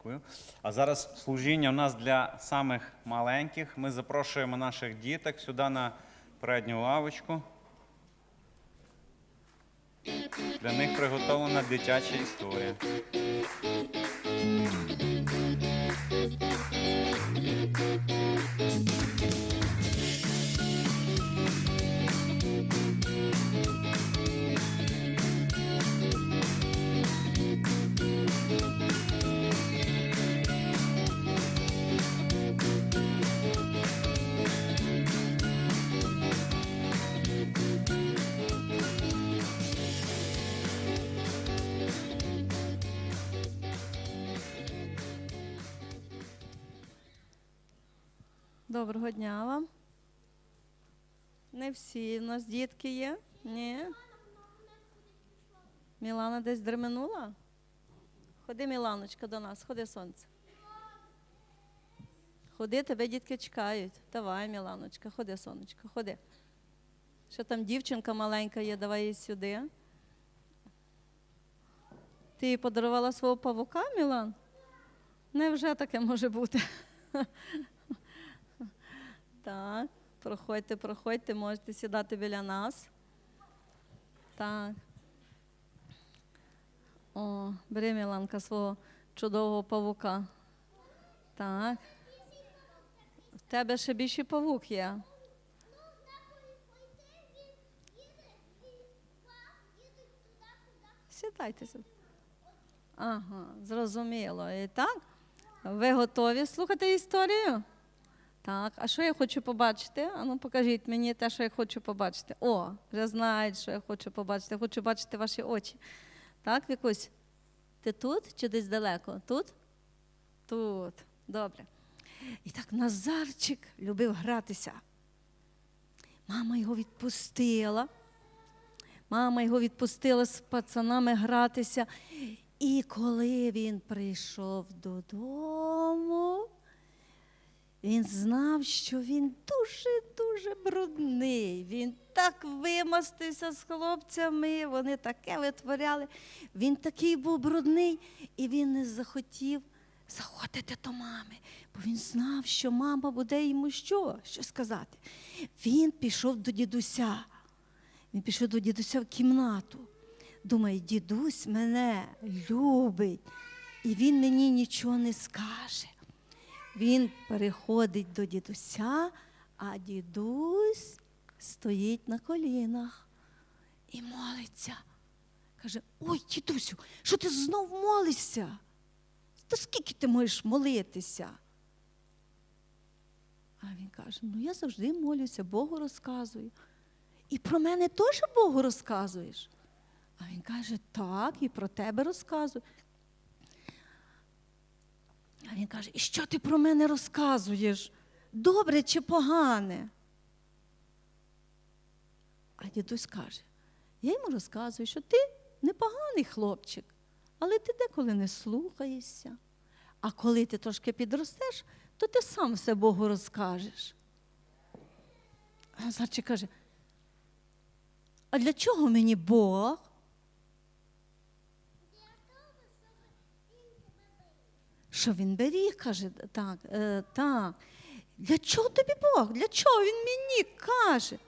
Дякую. А зараз служіння у нас для самих маленьких. Ми запрошуємо наших діток сюди на передню лавочку. Для них приготовлена дитяча історія. Доброго дня вам. Не всі в нас дітки є? Ні. Мілана десь дременула? Ходи, Міланочка, до нас, ходи, сонце. Ходи, тебе дітки чекають. Давай, Міланочка, ходи, сонечко, ходи. Ще там дівчинка маленька є, давай її сюди. Ти подарувала свого павука, Мілан? Невже таке може бути? Так, проходьте, проходьте, можете сідати біля нас. Так. О, бери, Міланка, свого чудового павука. Так. В тебе ще більший павук є. Сідайте сюди. Ага, зрозуміло. І так? Ви готові слухати історію? Так, а що я хочу побачити? Ану, покажіть мені те, що я хочу побачити. О, вже знають, що я хочу побачити. Я хочу бачити ваші очі. Так, Вікусь? Ти тут чи десь далеко? Тут? Тут. Добре. І так Назарчик любив гратися. Мама його відпустила. Мама його відпустила з пацанами гратися. І коли він прийшов додому, він знав, що він дуже-дуже брудний. Він так вимастився з хлопцями, вони таке витворяли. Він такий був брудний, і він не захотів заходити до мами, бо він знав, що мама буде йому що, що сказати. Він пішов до дідуся. Він пішов до дідуся в кімнату. Думає, дідусь мене любить, і він мені нічого не скаже. Він переходить до дідуся, а дідусь стоїть на колінах і молиться. Каже: Ой, дідусю, що ти знов молишся? Та скільки ти можеш молитися? А він каже: ну я завжди молюся, Богу розказую. І про мене теж Богу розказуєш. А він каже, так, і про тебе розказую. А він каже, і що ти про мене розказуєш? Добре чи погане? А дідусь каже, я йому розказую, що ти непоганий хлопчик, але ти деколи не слухаєшся. А коли ти трошки підростеш, то ти сам все Богу розкажеш. Назарчик каже, а для чого мені Бог? Що він беріг, каже, так, е, так. Для чого тобі Бог? Для чого він мені каже?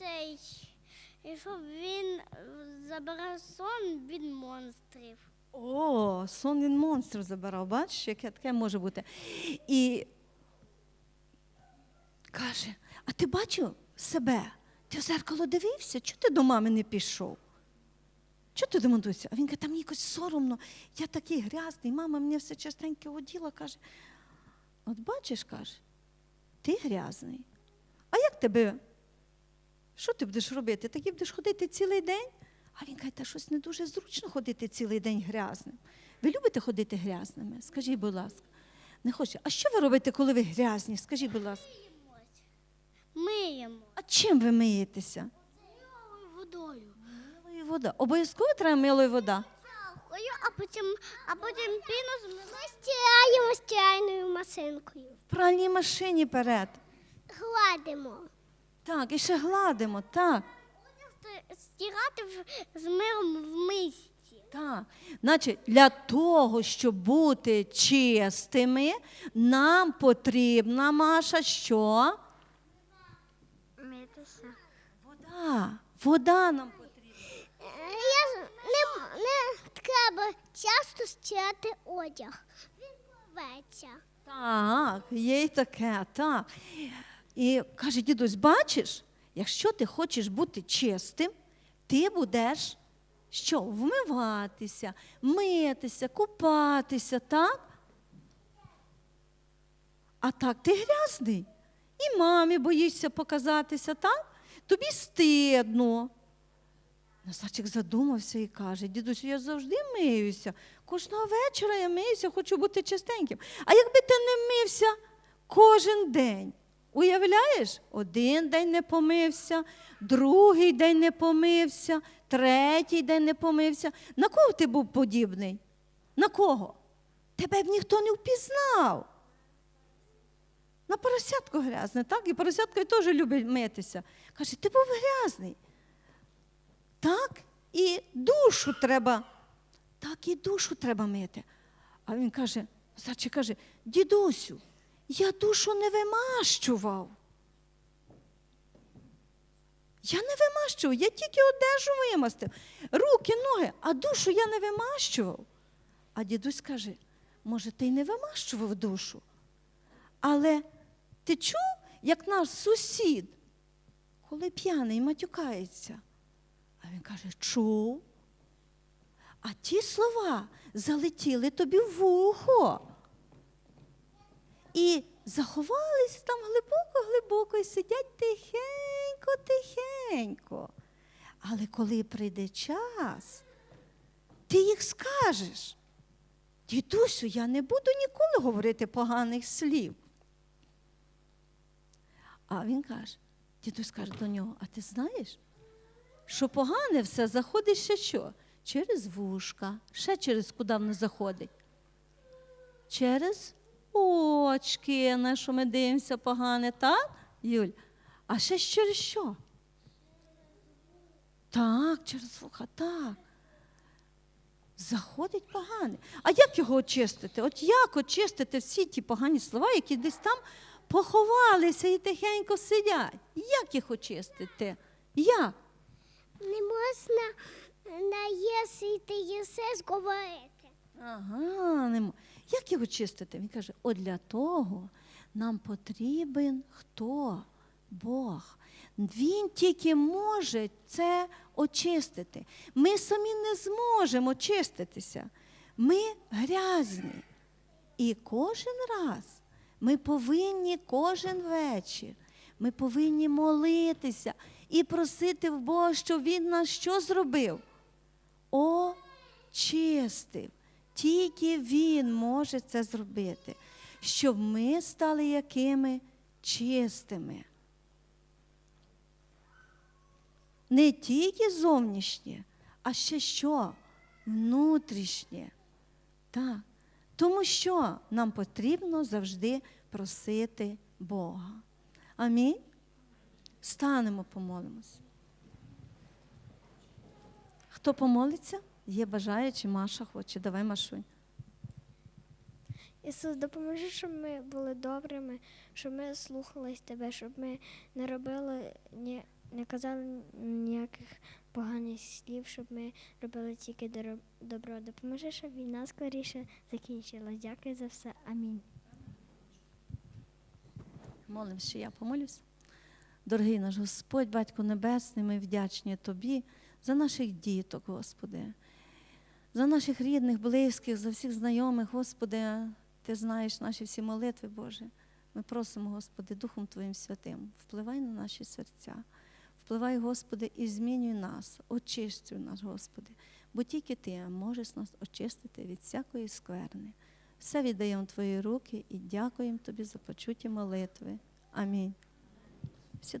Е, і щоб він забирав сон від монстрів. О, сон він монстрів забирав, бачиш, яке таке може бути. І каже: а ти бачив себе? Ти в зеркало дивився? Чого ти до мами не пішов? Чого ти демонтуєшся? А він каже, там мені якось соромно, я такий грязний, мама мені все частенько оділа, каже. От бачиш, каже, ти грязний. А як тебе? Що ти будеш робити? Так і будеш ходити цілий день? А він каже, та щось не дуже зручно ходити цілий день грязним. Ви любите ходити грязними? Скажіть, будь ласка. Не хочете. А що ви робите, коли ви грязні? Скажіть, будь ласка. Миємо А чим ви миєтеся? водою. Вода. Обов'язково треба милою вода. Чавкою, а потім, а потім піну стираємо стиральною машинкою. В пральній машині перед. Гладимо. Так, і ще гладимо, так. Стирати в- з милом в мисці. Так. Значить, для того, щоб бути чистими, нам потрібна Маша що? Митися. Вода. Вода нам потрібна. Я з- не, не треба часто стирати одяг. Він порветься. Так, є й таке, так. І каже дідусь, бачиш, якщо ти хочеш бути чистим, ти будеш що? Вмиватися, митися, купатися, так? А так ти грязний. І мамі боїшся показатися, так? Тобі стидно. Назарчик задумався і каже: дідусь, я завжди миюся. Кожного вечора я миюся, хочу бути чистеньким. А якби ти не мився кожен день? Уявляєш, один день не помився, другий день не помився, третій день не помився. На кого ти був подібний? На кого? Тебе б ніхто не впізнав. На поросятку грязне, так? І поросятко теж любить митися. Каже, ти був грязний. Так, і душу треба. Так, і душу треба мити. А він каже, Заче каже, дідусю, я душу не вимащував. Я не вимащував, я тільки одежу вимастив, руки, ноги, а душу я не вимащував. А дідусь каже, може, ти й не вимащував душу? Але ти чув, як наш сусід, коли п'яний матюкається? Він каже, чув. А ті слова залетіли тобі в вухо. І заховалися там глибоко-глибоко і сидять тихенько, тихенько. Але коли прийде час, ти їх скажеш. Дідусю, я не буду ніколи говорити поганих слів. А він каже, дідусь каже до нього, а ти знаєш, що погане все заходить ще що? Через вушка, ще через куди воно заходить? Через очки, на що ми дивимося погане, так, Юль? А ще через що? Так, через вуха, так. Заходить погане. А як його очистити? От як очистити всі ті погані слова, які десь там поховалися і тихенько сидять? Як їх очистити? Як? Не можна на єси ти єсес говорити. Ага, не мо- як його чистити? Він каже: от для того нам потрібен хто? Бог. Він тільки може це очистити. Ми самі не зможемо очиститися. Ми грязні. І кожен раз ми повинні кожен вечір. Ми повинні молитися і просити в Бога, щоб Він нас що зробив? очистив. Тільки Він може це зробити, щоб ми стали якими чистими. Не тільки зовнішнє, а ще що? Внутрішнє. Так. Тому що нам потрібно завжди просити Бога. Амінь. Станемо, помолимось. Хто помолиться? Є бажаючі, Маша хоче. Давай, Машунь. Ісус, допоможи, щоб ми були добрими, щоб ми слухались тебе, щоб ми не робили, ні, не казали ніяких поганих слів, щоб ми робили тільки добро. Допоможи, щоб війна скоріше закінчилась. Дякую за все. Амінь. Молимось, що я помолюсь. Дорогий наш Господь, Батько Небесний, ми вдячні Тобі за наших діток, Господи, за наших рідних, близьких, за всіх знайомих, Господи, Ти знаєш наші всі молитви, Боже. Ми просимо, Господи, Духом Твоїм Святим, впливай на наші серця. Впливай, Господи, і змінюй нас, очищуй нас, Господи, бо тільки Ти можеш нас очистити від всякої скверни. Все віддаємо в Твої руки і дякуємо Тобі за почуті молитви. Амінь.